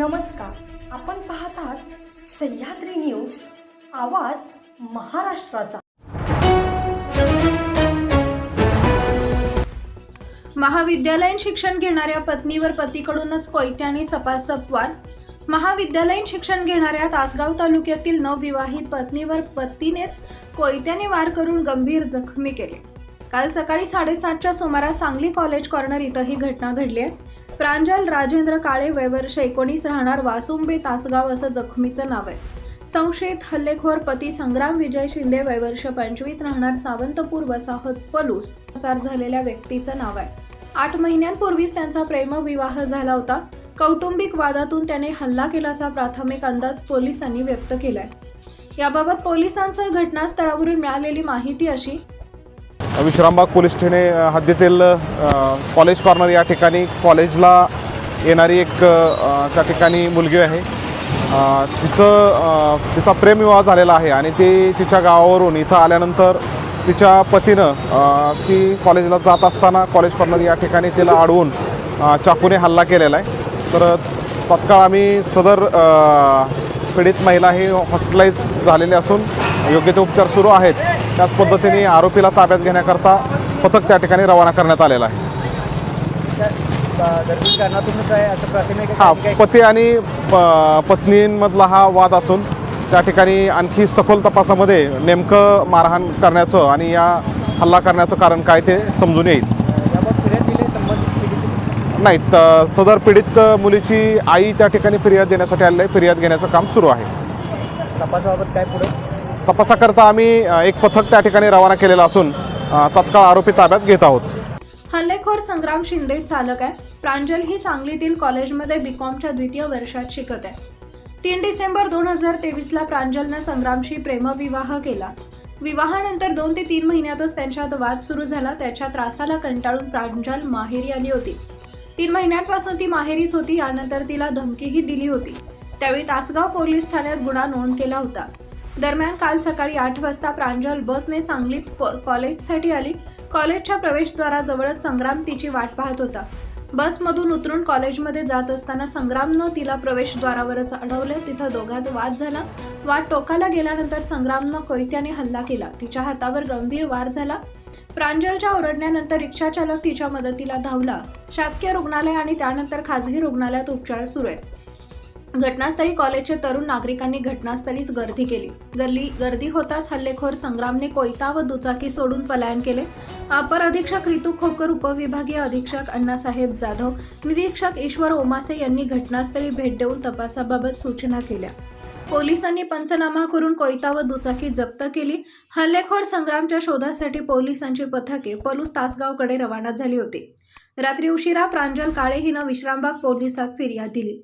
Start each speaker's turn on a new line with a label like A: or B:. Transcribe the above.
A: नमस्कार. आपण पाहत आहात सह्याद्री न्यूज आवाज महाराष्ट्राचा.
B: महाविद्यालयीन शिक्षण घेणाऱ्या पत्नीवर पतीकडूनच कोयत्याने सपासपवार महाविद्यालयीन शिक्षण घेणाऱ्या तासगाव तालुक्यातील नवविवाहित पत्नीवर पतीनेच कोयत्याने वार करून गंभीर जखमी केले. काल सकाळी साडेसातच्या सुमारास सांगली कॉलेज कॉर्नर इथं ही घटना घडली आहे. प्रांजल राजेंद्र काळे वयवर्ष एकोणीस राहणार वासुंबे तासगाव असं जखमीचं नाव आहे. संशयित हल्लेखोर पती संग्राम विजय शिंदे वयवर्ष पंचवीस राहणार सावंतपूर वसाहत पलूस पसार झालेल्या व्यक्तीचं नाव आहे. आठ महिन्यांपूर्वीच त्यांचा प्रेमविवाह झाला होता. कौटुंबिक वादातून त्याने हल्ला केल्याचा प्राथमिक अंदाज पोलिसांनी व्यक्त केलाय. याबाबत पोलिसांसह घटनास्थळावरून मिळालेली माहिती अशी
C: विश्रामबाग पोलीस ठाणे हद्दीतील कॉलेज कॉर्नर या ठिकाणी कॉलेजला येणारी एक त्या ठिकाणी मुलगी आहे. तिचं तिचा प्रेमविवाह झालेला आहे आणि ती तिच्या गावावरून इथं आल्यानंतर तिच्या पतीनं ती कॉलेजला जात असताना कॉलेज कॉर्नर या ठिकाणी तिला अडवून चाकूने हल्ला केलेला आहे. तर तत्काळ आम्ही सदर पीडित महिला ही हॉस्पिटलाइज झालेली असून योग्य ते उपचार सुरू आहेत. त्याच पद्धतीने आरोपीला ताब्यात घेण्याकरता पथक त्या ठिकाणी रवाना करण्यात आलेला आहे. हा पती आणि प- पत्नींमधला हा वाद असून त्या ठिकाणी आणखी सखोल तपासामध्ये नेमकं मारहाण करण्याचं आणि या हल्ला करण्याचं कारण काय ते समजून येईल.
D: नाहीत
C: नाही सदर पीडित मुलीची आई त्या ठिकाणी फिर्याद देण्यासाठी आलेली आहे. फिर्याद घेण्याचं काम सुरू आहे.
D: तपासाबाबत काय पुढे?
C: तपासाकरता आम्ही एक पथक त्या ठिकाणी रवाना केलेलं असून तत्काळ आरोपी ताब्यात घेत आहोत.
B: हल्लेखोर संग्राम शिंदे चालक आहे. प्रांजल ही सांगलीतील कॉलेजमध्ये बीकॉमच्या द्वितीय वर्षात शिकत आहे. तीन डिसेंबर दोन हजार तेवीसला प्रांजलनं संग्रामशी प्रेमविवाह केला. विवाहानंतर दोन ते तीन महिन्यातच त्यांच्यात वाद सुरू झाला. त्याच्या त्रासाला कंटाळून प्रांजल माहेरी आली होती. तीन महिन्यांपासून ती माहेरीच होती. यानंतर तिला धमकीही दिली होती. त्यावेळी तासगाव पोलीस ठाण्यात गुन्हा नोंद केला होता. दरम्यान काल सकाळी आठ वाजता प्रांजल बसने सांगलीत कॉलेजसाठी आली. कॉलेजच्या प्रवेशद्वाराजवळच संग्राम तिची वाट पाहत होता. बसमधून उतरून कॉलेजमध्ये जात असताना संग्रामनं तिला प्रवेशद्वारावरच अडवलं. तिथं दोघात वाद झाला. वाद टोकाला गेल्यानंतर संग्रामनं कोयत्याने हल्ला केला. तिच्या हातावर गंभीर वार झाला. प्रांजलच्या ओरडण्यानंतर रिक्षाचालक तिच्या मदतीला धावला. शासकीय रुग्णालय आणि त्यानंतर खासगी रुग्णालयात उपचार सुरू आहेत. घटनास्थळी कॉलेजचे तरुण नागरिकांनी घटनास्थळीच गर्दी केली. गर्ली गर्दी होताच हल्लेखोर संग्रामने कोयता व दुचाकी सोडून पलायन केले. अपर अधीक्षक रितू खोकर उपविभागीय अधीक्षक अण्णासाहेब जाधव निरीक्षक ईश्वर ओमासे यांनी घटनास्थळी भेट देऊन तपासाबाबत सूचना केल्या. पोलिसांनी पंचनामा करून कोयता व दुचाकी जप्त केली. हल्लेखोर संग्रामच्या शोधासाठी पोलिसांची पथके पलूस तासगावकडे रवाना झाली होती. रात्री उशिरा प्रांजल काळे हिनं विश्रामबाग पोलिसात फिर्याद दिली.